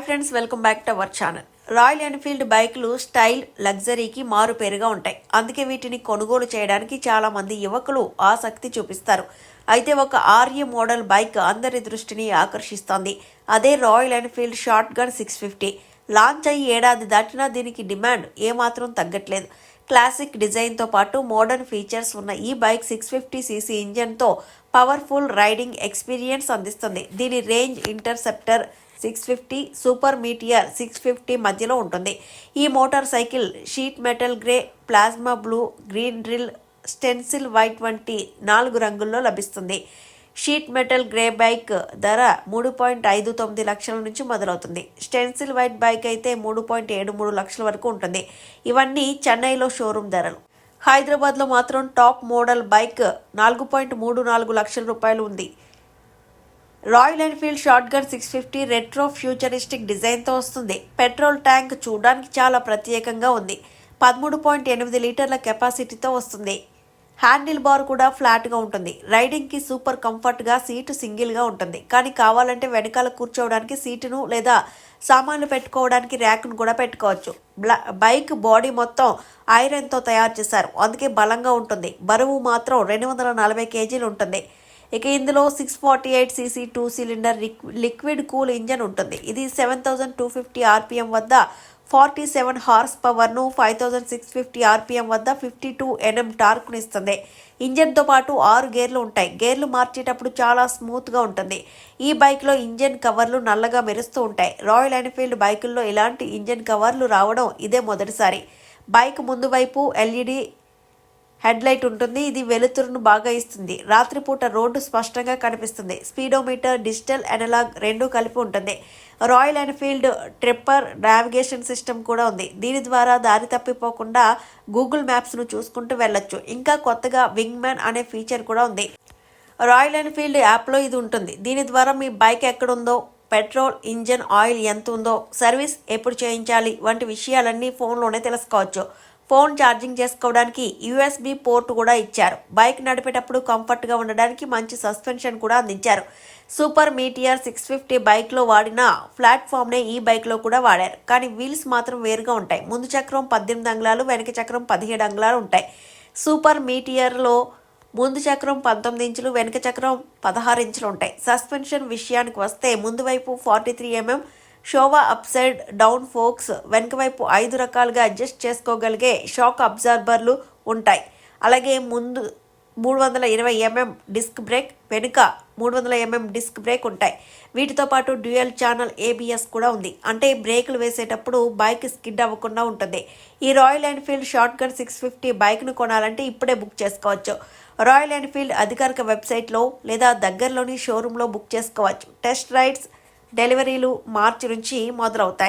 Hi friends welcome back to our channel. Royal Enfield బైక్లు style లగ్జరీకి మారు పేరుగా ఉంటాయి. అందుకే వీటిని కొనుగోలు చేయడానికి చాలామంది యువకులు ఆసక్తి చూపిస్తారు. అయితే ఒక ఆర్య మోడల్ బైక్ అందరి దృష్టిని ఆకర్షిస్తోంది. అదే Royal Enfield Shotgun six fifty. Launch అయ్యి ఏడాది దాటినా దీనికి డిమాండ్ ఏమాత్రం తగ్గట్లేదు. క్లాసిక్ డిజైన్తో పాటు మోడర్న్ ఫీచర్స్ ఉన్న ఈ బైక్ సిక్స్ ఫిఫ్టీ సీసీ ఇంజన్తో పవర్ఫుల్ రైడింగ్ ఎక్స్పీరియన్స్ అందిస్తుంది. దీని range Interceptor six fifty Super Meteor six fifty మధ్యలో ఉంటుంది. ఈ motorcycle sheet metal grey plasma blue green drill stencil white వంటి నాలుగు రంగుల్లో లభిస్తుంది. షీట్ మెటల్ గ్రే బైక్ ధర మూడు పాయింట్ ఐదు తొమ్మిది లక్షల నుంచి మొదలవుతుంది. స్టెన్సిల్ వైట్ బైక్ అయితే మూడు పాయింట్ ఏడు మూడు లక్షల వరకు ఉంటుంది. ఇవన్నీ చెన్నైలో షోరూమ్ ధరలు. హైదరాబాద్లో మాత్రం టాప్ మోడల్ బైక్ నాలుగు పాయింట్ మూడు నాలుగు లక్షల రూపాయలు ఉంది. Royal Enfield short six fifty retro futuristic డిజైన్తో వస్తుంది. పెట్రోల్ ట్యాంక్ చూడడానికి చాలా ప్రత్యేకంగా ఉంది. పదమూడు పాయింట్ ఎనిమిది లీటర్ల కెపాసిటీతో వస్తుంది. హ్యాండిల్ బార్ కూడా ఫ్లాట్గా ఉంటుంది. రైడింగ్కి సూపర్ కంఫర్ట్గా సీటు సింగిల్గా ఉంటుంది. కానీ కావాలంటే వెనకాల కూర్చోవడానికి సీటును లేదా సామాన్లు పెట్టుకోవడానికి ర్యాక్ను కూడా పెట్టుకోవచ్చు. బైక్ బాడీ మొత్తం ఐరన్తో తయారు చేశారు. అందుకే బలంగా ఉంటుంది. బరువు మాత్రం రెండు వందల నలభై కేజీలు ఉంటుంది. ఇక ఇందులో six forty eight CC two cylinder liquid cool engine ఉంటుంది. ఇది seven thousand two fifty RPM వద్ద forty seven horse పవర్ను five thousand six fifty RPM వద్ద ఫిఫ్టీ టూ ఎన్ఎం టార్క్ను ఇస్తుంది. ఇంజన్తో పాటు ఆరు గేర్లు ఉంటాయి. గేర్లు మార్చేటప్పుడు చాలా స్మూత్గా ఉంటుంది. ఈ బైక్లో ఇంజన్ కవర్లు నల్లగా మెరుస్తూ ఉంటాయి. రాయల్ ఎన్ఫీల్డ్ బైకుల్లో ఇలాంటి ఇంజన్ కవర్లు రావడం ఇదే మొదటిసారి. బైక్ ముందు వైపు ఎల్ఈడి హెడ్లైట్ ఉంటుంది. ఇది వెలుతురును బాగా ఇస్తుంది. రాత్రిపూట రోడ్డు స్పష్టంగా కనిపిస్తుంది. స్పీడోమీటర్ డిజిటల్ అనలాగ్ రెండు కలిపి ఉంటుంది. Royal Enfield Tripper navigation system కూడా ఉంది. దీని ద్వారా దారి తప్పిపోకుండా గూగుల్ మ్యాప్స్ను చూసుకుంటూ వెళ్ళొచ్చు. ఇంకా కొత్తగా వింగ్మ్యాన్ అనే ఫీచర్ కూడా ఉంది. రాయల్ ఎన్ఫీల్డ్ యాప్లో ఇది ఉంటుంది. దీని ద్వారా మీ బైక్ ఎక్కడుందో పెట్రోల్ ఇంజన్ ఆయిల్ ఎంత ఉందో సర్వీస్ ఎప్పుడు చేయించాలి వంటి విషయాలన్నీ ఫోన్లోనే తెలుసుకోవచ్చు. ఫోన్ ఛార్జింగ్ చేసుకోవడానికి యూఎస్బి పోర్ట్ కూడా ఇచ్చారు. బైక్ నడిపేటప్పుడు కంఫర్ట్గా ఉండడానికి మంచి సస్పెన్షన్ కూడా అందించారు. సూపర్ మీటియర్ సిక్స్ ఫిఫ్టీ బైక్లో వాడిన ప్లాట్ఫామ్నే ఈ బైక్లో కూడా వాడారు. కానీ వీల్స్ మాత్రం వేరుగా ఉంటాయి. ముందు చక్రం పద్దెనిమిది అంగుళాలు వెనక చక్రం పదిహేడు అంగుళాలు ఉంటాయి. సూపర్ మీటియర్లో ముందు చక్రం పంతొమ్మిది ఇంచులు వెనక చక్రం పదహారు ఇంచులు ఉంటాయి. సస్పెన్షన్ విషయానికి వస్తే ముందు వైపు forty three MM Showa upside down forks వెనుకవైపు ఐదు రకాలుగా అడ్జస్ట్ చేసుకోగలిగే షాక్ అబ్జర్బర్లు ఉంటాయి. అలాగే ముందు మూడు వందల ఇరవై ఎంఎం డిస్క్ బ్రేక్ వెనుక మూడు వందల ఎంఎం డిస్క్ బ్రేక్ ఉంటాయి. వీటితో పాటు డ్యూయల్ ఛానల్ ఏబిఎస్ కూడా ఉంది. అంటే బ్రేకులు వేసేటప్పుడు బైక్ స్కిడ్ అవ్వకుండా ఉంటుంది. ఈ Royal Enfield Shotgun six fifty బైక్ను కొనాలంటే ఇప్పుడే బుక్ చేసుకోవచ్చు. రాయల్ ఎన్ఫీల్డ్ అధికారిక వెబ్సైట్లో లేదా దగ్గరలోని షోరూంలో బుక్ చేసుకోవచ్చు. టెస్ట్ రైడ్స్ డెలివరీలు మార్చి నుంచి మొదలవుతాయి.